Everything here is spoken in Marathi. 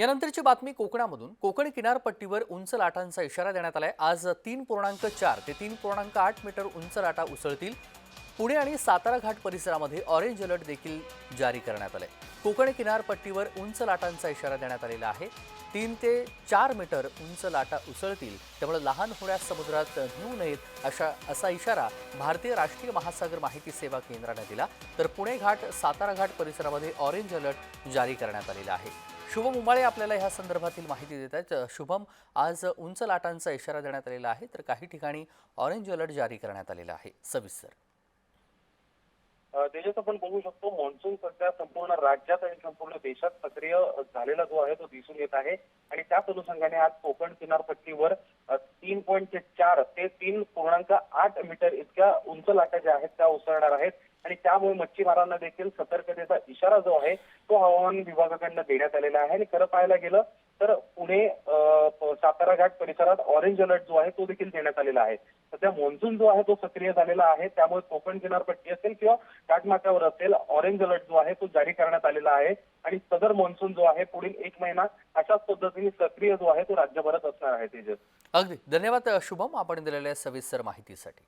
यानंतरची बातमी कोकणामधून. कोकण किनारपट्टीवर उंच लाटांचा इशारा देण्यात आलाय. आज तीन पूर्णांक चार ते तीन पूर्णांक आठ मीटर उंच लाटा उसळतील. पुणे आणि सातारा घाट परिसरामध्ये ऑरेंज अलर्ट देखील जारी करण्यात आलाय. कोकण किनारपट्टीवर उंच लाटांचा इशारा देण्यात आलेला आहे. तीन ते चार मीटर उंच लाटा उसळतील. त्यामुळे लहान होण्यास समुद्रात नेऊ नयेत अशा असा इशारा भारतीय राष्ट्रीय महासागर माहिती सेवा केंद्राने दिला. तर पुणे घाट सातारा घाट परिसरामध्ये ऑरेंज अलर्ट जारी करण्यात आलेला आहे. शुभम उमाळे आपल्याला ह्या संदर्भातील माहिती देत आहेत. शुभम आज उंच लाटांचा इशारा देण्यात आलेला आहे तर काही ठिकाणी ऑरेंज अलर्ट जारी करण्यात आलेला आहे. सविस्तर. तेजस आपण बघू शकतो मान्सून सध्या संपूर्ण राज्यात आणि संपूर्ण देशात सक्रिय झालेला जो आहे तो दिसून येत आहे. आणि त्याच अनुषंगाने आज कोकण किनारपट्टीवर तीन पॉईंट चार ते तीन पूर्णांक आठ मीटर इतक्या उंच लाटा ज्या आहेत त्या उसळणार आहेत. आणि त्यामुळे मच्छीमारांना देखील सतर्कतेचा इशारा जो आहे तो हवामान विभागाकडनं देण्यात आलेला आहे. आणि खरं पाहायला गेलं तर पुणे सातारा घाट परिसरात ऑरेंज अलर्ट जो आहे तो देखील देण्यात आलेला आहे. सध्या मान्सून जो आहे तो सक्रिय झालेला आहे त्यामुळे कोकण किनारपट्टी असेल किंवा काठमाथ्यावर असेल ऑरेंज अलर्ट जो आहे तो जारी करण्यात आलेला आहे. आणि सदर मान्सून जो आहे पुढील एक महिना अशाच पद्धतीने सक्रिय जो आहे तो राज्यभरात असणार आहे तेजस. अगदी. धन्यवाद शुभम आपण दिलेल्या सविस्तर माहितीसाठी.